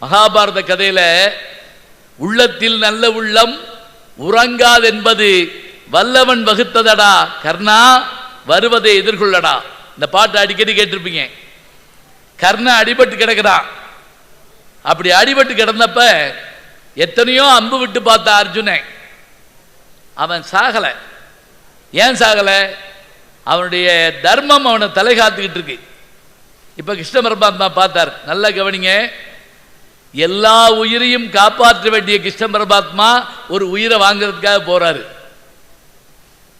மகாபாரத கதையில உள்ளத்தில் நல்ல உள்ளம் உறங்காதென்பது வல்லவன் வகுத்ததடா கர்ணா வருவதை எதிர்கொள்ளடா. இந்த பாட்டு அடிக்கடி கேட்டிருப்பீங்க. கர்ணா அடிபட்டு கிடக்குறான் அப்படி அடிபட்டு கிடந்தப்ப எத்தனையோ அம்பு விட்டு பார்த்த அர்ஜுனன். அவன் சாகல. ஏன் சாகல? அவனுடைய தர்மம் அவனை தலை காத்துக்கிட்டு இருக்கு. இப்ப கிருஷ்ண பரமாத்மா பார்த்தார். நல்லா கவனிங்க. எல்லா உயிரையும் காப்பாற்ற வேண்டிய கிருஷ்ண பரமாத்மா ஒரு உயிரை வாங்குறதுக்காக போறாரு.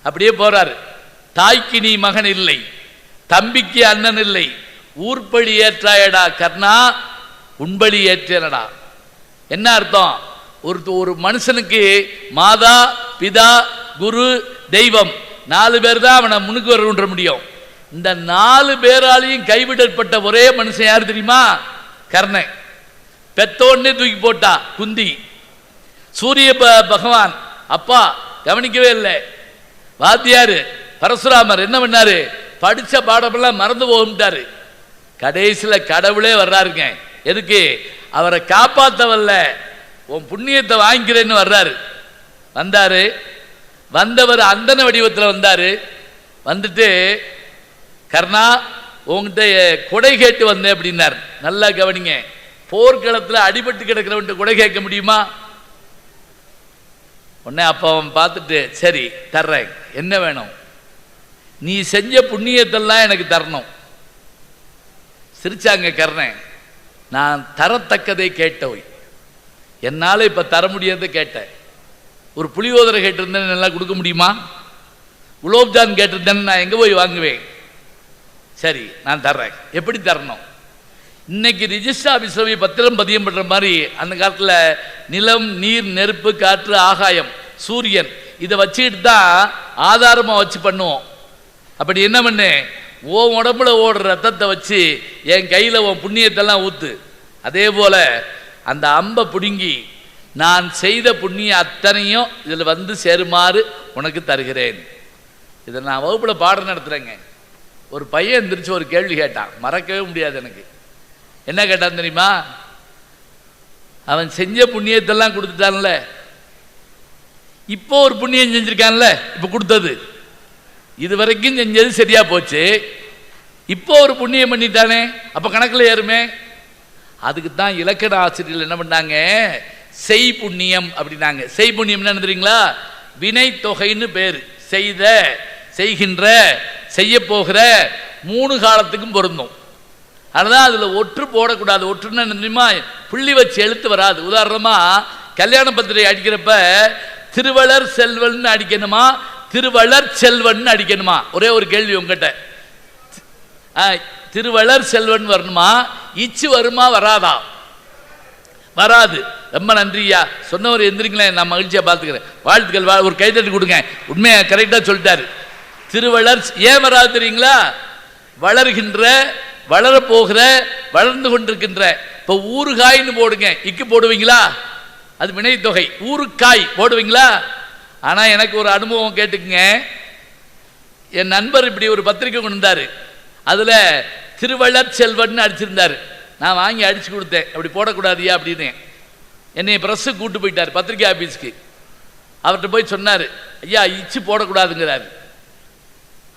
அப்படியே போறாரு. தாய்க்கு நீ மகன் இல்லை தம்பிக்கு அண்ணன் இல்லை ஊர்பழி ஏற்றாயடா கர்ணா உண்பழி ஏற்றேனடா. என்ன அர்த்தம்? ஒரு ஒரு மனுஷனுக்கு மாதா பிதா குரு தெய்வம் நாலு பேர் தான் அவனை முன்னுக்கு வருன்ற முடியும். இந்த நாலு பேராலையும் கைவிடப்பட்ட ஒரே மனுஷன் யார் தெரியுமா? கர்ணன். பெத்தோன்னே தூக்கி போட்டா குந்தி. சூரிய ப- பகவான் அப்பா கவனிக்கவே இல்லை. வாத்தியாரு பரசுராமர் என்ன பண்ணாரு? படிச்ச பாடமெல்லாம் மறந்து போகும்ட்டாரு. கடைசியில் கடவுளே வர்றாருங்க. எதுக்கு? அவரை காப்பாத்த உன் புண்ணியத்தை வாங்கிக்கிறேன்னு வர்றாரு. வந்தாரு. வந்தவர் அந்தன வடிவத்தில் வந்தாரு. வந்துட்டு கர்ணா உங்ககிட்ட கொடை கேட்டு வந்தேன் அப்படின்னார். நல்லா கவனிங்க. போர்க்களத்தில் அடிபட்டு கிடக்கிறவன் கூட கேட்க முடியுமா? உடனே அப்போ அவன் பார்த்துட்டு சரி தர்றேன். என்ன வேணும்? நீ செஞ்ச புண்ணியத்தெல்லாம் எனக்கு தரணும். சிரிச்சாங்க கர்ணன் நான் தரத்தக்கதை கேட்டவை என்னால் இப்போ தர முடியாத கேட்டேன். ஒரு புளியோதரை கேட்டிருந்தேன் நல்லா கொடுக்க முடியுமா? குலோப்ஜான் கேட்டிருந்தேன்னு நான் எங்கே போய் வாங்குவேன்? சரி நான் தர்றேன். எப்படி தரணும்? இன்னைக்கு ரிஜிஸ்டர் ஆஃபீஸில் போய் பத்திரம் பதியம் பண்ணுற மாதிரி அந்த காலத்தில் நிலம் நீர் நெருப்பு காற்று ஆகாயம் சூரியன் இதை வச்சுக்கிட்டு தான் ஆதாரமாக வச்சு பண்ணுவோம். அப்படி என்ன பண்ணு? உன் உடம்புல ஓடுற ரத்தத்தை வச்சு என் கையில் உன் புண்ணியத்தெல்லாம் ஊத்து. அதே போல் அந்த அம்பை பிடுங்கி நான் செய்த புண்ணியம் அத்தனையும் இதில் வந்து சேருமாறு உனக்கு தருகிறேன். இதை நான் வகுப்பில் பாடம் நடத்துகிறேங்க ஒரு பையன் எந்திரிச்சு ஒரு கேள்வி கேட்டான். மறக்கவே முடியாது எனக்கு. என்ன கேட்டான் தெரியுமா? அவன் செஞ்ச புண்ணியத்தெல்லாம் கொடுத்துட்டான்ல. இப்போ ஒரு புண்ணியம் செஞ்சிருக்கான்ல இப்போ கொடுத்தது. இது வரைக்கும் செஞ்சது சரியா போச்சு. இப்போ ஒரு புண்ணியம் பண்ணிட்டானே அப்போ கணக்கில் ஏறுமே. அதுக்கு தான் இலக்கண ஆசிரியர்கள் என்ன பண்ணாங்க? செய் புண்ணியம் அப்படின்னாங்க. செய் புண்ணியம் என்ன தெரியுங்களா? வினை தொகைன்னு பேர். செய்த செய்கின்ற செய்ய போகிற மூணு காலத்துக்கும் பொருந்தும். அதனால் அதில் ஒற்று போடக்கூடாது. ஒற்றுன்னு தெரியுமா? புள்ளி வச்சு எழுத்து வராது. உதாரணமாக கல்யாண பத்திரிகை அடிக்கிறப்ப திருவளர் செல்வன் அடிக்கணுமா? திருவளர் செல்வன் அடிக்கணுமா? ஒரே ஒரு கேள்வி உங்ககிட்ட. திருவளர் செல்வன் வரணுமா? இச்சு வருமா? வராதா? வராது. ரொம்ப நன்றியா சொன்னவர் எந்திரிங்களேன் நான் மகிழ்ச்சியாக பார்த்துக்கிறேன். வாழ்த்துக்கள். வா- ஒரு கைத்தட்டி கொடுங்க. உண்மையை கரெக்டாக சொல்லிட்டாரு. திருவளர் ஏன் வராது தெரியுங்களா? வளர்கின்ற வளரப்போகிற வளர்ந்து கொண்டிருக்கின்ற இப்போ ஊறுகாய்னு போடுங்க இக்கு போடுவீங்களா? அது வினைத்தொகை ஊறுக்காய் போடுவீங்களா? ஆனால் எனக்கு ஒரு அனுபவம் கேட்டுக்குங்க. என் நண்பர் இப்படி ஒரு பத்திரிக்கை கொண்டு வந்தாரு. அதில் திருவள்ளர் செல்வன் அடிச்சிருந்தாரு. நான் வாங்கி அடிச்சு கொடுத்தேன். அப்படி போடக்கூடாதியா அப்படின்னு. என்னை ப்ரெஸ்ஸு கூப்பிட்டு போயிட்டார் பத்திரிக்கை ஆஃபீஸ்க்கு அவர்கிட்ட போய் சொன்னார் ஐயா இச்சு போடக்கூடாதுங்கிறாரு.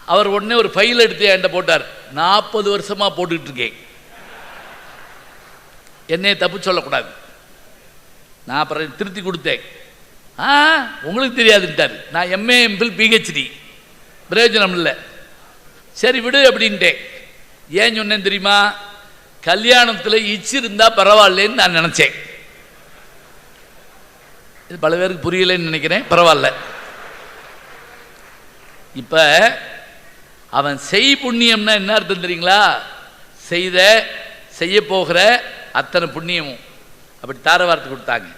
அவர் உடனே ஒரு ஃபைல் எடுத்து என்கிட்ட போட்டார். நாற்பது வருஷமாக போட்டுக்கிட்டு இருக்கேன். என்னையை தப்பு சொல்லக்கூடாது. நான் அப்புறம் திருத்தி கொடுத்தேன். ஆ உங்களுக்கு தெரியாதுட்டார் நான் எம்ஏ எம்பில் பிஹெச்டி பிரயோஜனம் இல்லை. சரி விடு அப்படின்ட்டேன். ஏன் சொன்னேன் தெரியுமா? கல்யாணத்தில் இச்சு இருந்தா நான் நினச்சேன். இது பல பேருக்கு புரியலைன்னு நினைக்கிறேன். பரவாயில்ல. இப்போ அவன் செய் புண்ணியம்னா என்ன அர்த்தம் தெரியுங்களா? செய்த செய்ய போகிற அத்தனை புண்ணியமும். அப்படி தார வார்த்தை கொடுத்தாங்க.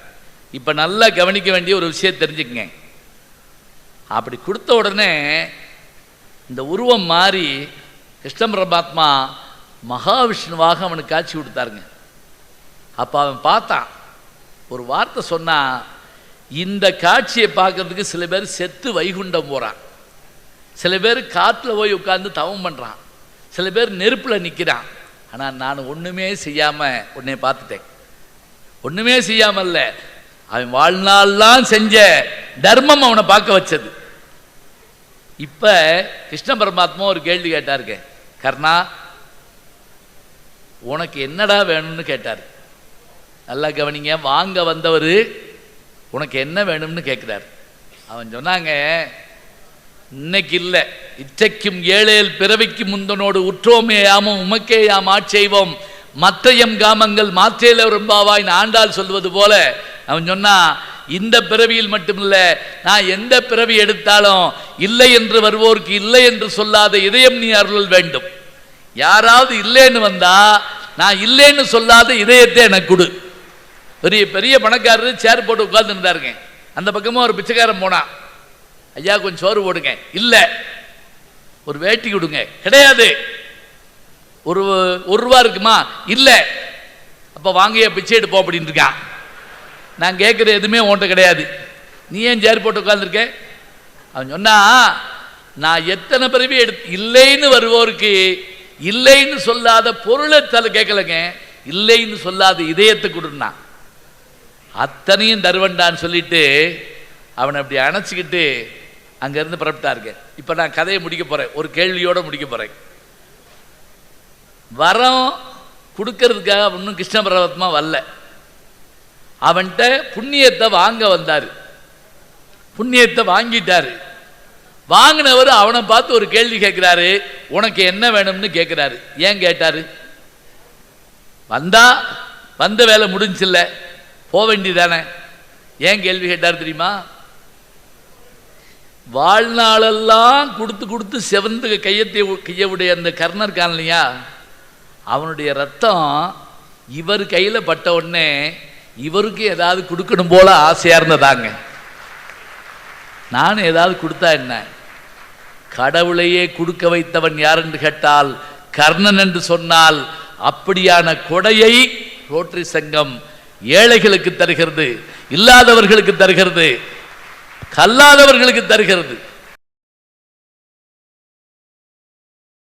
இப்போ நல்லா கவனிக்க வேண்டிய ஒரு விஷயம் தெரிஞ்சுக்கங்க. அப்படி கொடுத்த உடனே இந்த உருவம் மாறி கிருஷ்ண பரமாத்மா மகாவிஷ்ணுவாக அவனுக்கு காட்சி கொடுத்தாருங்க. அப்போ அவன் பார்த்தான். ஒரு வார்த்தை சொன்னால் இந்த காட்சியை பார்க்கறதுக்கு சில பேர் செத்து வைகுண்டம் போகிறான் சில பேர் காற்றுல போய் உட்கார்ந்து தவம் பண்ணுறான் சில பேர் நெருப்பில் நிற்கிறான் ஆனால் நான் ஒன்றுமே செய்யாமல் உன்னை பார்த்துட்டேன். ஒண்ணுமே செய்யாமல்ல அவன் வாழ்நாள்லாம் செஞ்ச தர்மம் அவனை பார்க்க வச்சது. இப்ப கிருஷ்ண பரமாத்மா ஒரு கேள்வி கேட்டாருங்க. கர்ணா உனக்கு என்னடா வேணும்னு கேட்டார். நல்லா கவனிங்க வாங்க வந்தவர் உனக்கு என்ன வேணும்னு கேட்குறாரு அவன் சொன்னாங்க இன்னைக்கு இல்லை. இச்சைக்கும் ஏழேல் பிறவிக்கு முந்தனோடு உற்றோமே யாமும் உமக்கே யாம் ஆட்செய்வோம் மற்றையம் காமங்கள் மாற்றேல ரொம்பாவாய் ஆண்டாள் சொல்வது போல அவன் சொன்னா இந்த பிறவியில் மட்டுமில்ல நான் எந்த பிறவி எடுத்தாலும் இல்லை என்று வருவோருக்கு இல்லை என்று சொல்லாத இதயம் நீ அருள் வேண்டும். யாராவது இல்லைன்னு வந்தா நான் இல்லைன்னு சொல்லாத இதயத்தை எனக்கு கொடு. பெரிய பெரிய பணக்காரர் சேர் போட்டு உட்கார்ந்துருந்தாருங்க. அந்த பக்கமும் ஒரு பிச்சைக்காரன் போனான். ஐயா கொஞ்சம் சோறு போடுங்க. இல்லை. ஒரு வேட்டி கொடுங்க. கிடையாது. ஒரு ஒரு ரூபா இருக்குமா? இல்லை. அப்போ வாங்கிய பிச்சை எடுப்போம் அப்படின்னு இருக்கான் நான் கேட்குற எதுவுமே உன்ட்ட கிடையாது. நீ ஏன் சேர் போட்டு உட்காந்துருக்க அவன் சொன்னா நான் எத்தனை பிறவி எடுத்து இல்லைன்னு வருவோருக்கு இல்லைன்னு சொல்லாத பொருளை தலை கேட்கலங்க. இல்லைன்னு சொல்லாத இதயத்தை கொடுன்னா. அத்தனையும் தருவண்டான்னு சொல்லிட்டு அவனை அப்படி அணைச்சிக்கிட்டு அங்கேருந்து புறப்பட்டாருங்க இப்போ நான் கதையை முடிக்க போகிறேன் ஒரு கேள்வியோட முடிக்க போகிறேன் வரம் கொடுக்கறதுக்காக ஒன்றும் கிருஷ்ண பரமாத்மா வரல. அவன்கிட்ட புண்ணியத்தை வாங்க வந்தார். புண்ணியத்தை வாங்கிட்டாரு. வாங்கினவர் அவனை பார்த்து ஒரு கேள்வி கேட்குறாரு. உனக்கு என்ன வேணும்னு கேட்குறாரு. ஏன் கேட்டாரு? வந்தா வந்த வேலை முடிஞ்சில்ல போக வேண்டியதானே ஏன் கேள்வி கேட்டார் தெரியுமா? வாழ்நாளெல்லாம் கொடுத்து கொடுத்து செவந்து கையத்தை கையவுடைய அந்த கர்ணர் இருக்கான் இல்லையா? அவனுடைய ரத்தம் இவர் கையில் பட்ட உடனே இவருக்கு ஏதாவது கொடுக்கணும் போல ஆசையாக இருந்ததாங்க. நான் ஏதாவது கொடுத்தா என்ன? கடவுளையே கொடுக்க வைத்தவன் யார் என்று கேட்டால் கர்ணன் என்று சொன்னால் அப்படியான கொடையை ரோட்டரி சங்கம் ஏழைகளுக்கு தருகிறது இல்லாதவர்களுக்கு தருகிறது. கல்லாதவர்களுக்கு தருகிறது.